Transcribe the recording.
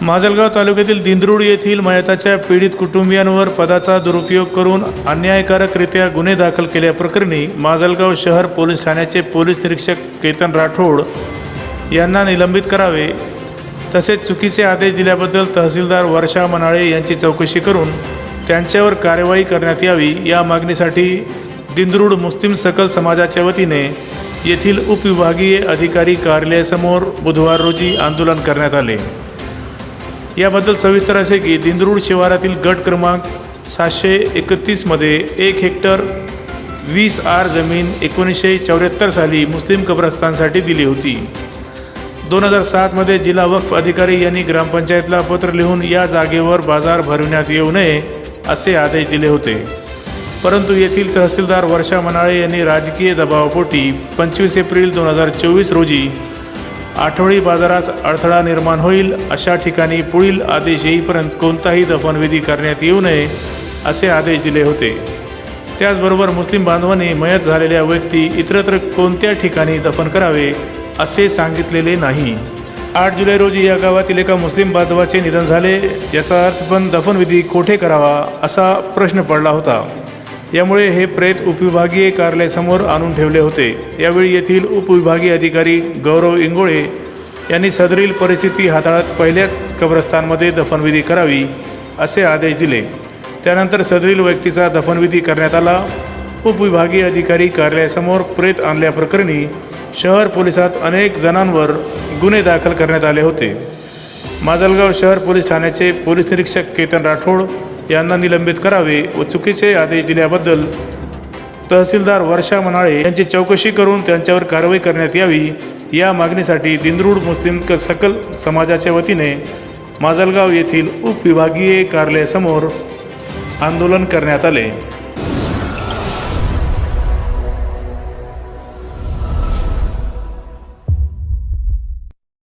माजलगाव तालुक्यातील दिंद्रुड येथील मयताच्या पीडित कुटुंबियांवर पदाचा दुरुपयोग करून अन्यायकारकरित्या गुन्हे दाखल केल्याप्रकरणी माजलगाव शहर पोलीस ठाण्याचे पोलीस निरीक्षक केतन राठोड यांना निलंबित करावे. तसेच चुकीचे आदेश दिल्याबद्दल तहसीलदार वर्षा मनाळे यांची चौकशी करून त्यांच्यावर कार्यवाही करण्यात यावी या मागणीसाठी दिंद्रुड मुस्लिम सकल समाजाच्या वतीने येथील उपविभागीय अधिकारी कार्यालयासमोर बुधवार रोजी आंदोलन करण्यात आले. याबद्दल सविस्तर असे की दिंदरूड शिवारातील गट क्रमांक सातशे एकतीसमध्ये एक हेक्टर वीस आर जमीन एकोणीसशे चौऱ्याहत्तर साली मुस्लिम कब्रस्तानसाठी दिली होती. दोन हजार सातमध्ये जिल्हा वक्फ अधिकारी यांनी ग्रामपंचायतला पत्र लिहून या जागेवर बाजार भरविण्यात येऊ नये असे आदेश दिले होते. परंतु येथील तहसीलदार वर्षा मनाळे यांनी राजकीय दबावापोटी पंचवीस एप्रिल दोन हजार चोवीस रोजी आठवडी बाजारात अडथळा निर्माण होईल अशा ठिकाणी पुढील आदेश येईपर्यंत कोणताही दफनविधी करण्यात येऊ नये असे आदेश दिले होते. त्याचबरोबर मुस्लिम बांधवांनी मयत झालेल्या व्यक्ती इतरत्र कोणत्या ठिकाणी दफन करावे असे सांगितलेले नाही. आठ जुलै रोजी या गावातील एका मुस्लिम बांधवाचे निधन झाले याचा अर्थ पण दफनविधी कोठे करावा असा प्रश्न पडला होता. यामुळे हे प्रेत उपविभागीय कार्यालयासमोर आणून ठेवले होते. यावेळी येथील उपविभागीय अधिकारी गौरव इंगोळे यांनी सदरील परिस्थिती हाताळत पहिल्याच कब्रस्तानमध्ये दफनविधी करावी असे आदेश दिले. त्यानंतर सदरील व्यक्तीचा दफनविधी करण्यात आला. उपविभागीय अधिकारी कार्यालयासमोर प्रेत आणल्याप्रकरणी शहर पोलिसात अनेक जणांवर गुन्हे दाखल करण्यात आले होते. माजलगाव शहर पोलीस ठाण्याचे पोलीस निरीक्षक केतन राठोड यांना निलंबित करावे व चुकीचे आदेश दिल्याबद्दल तहसीलदार वर्षा मनाळे यांची चौकशी करून त्यांच्यावर कारवाई करण्यात यावी या मागणीसाठी दिंदरूड मुस्लिम क- सकल समाजाच्या वतीने माजलगाव येथील उपविभागीय कार्यालयासमोर आंदोलन करण्यात आले.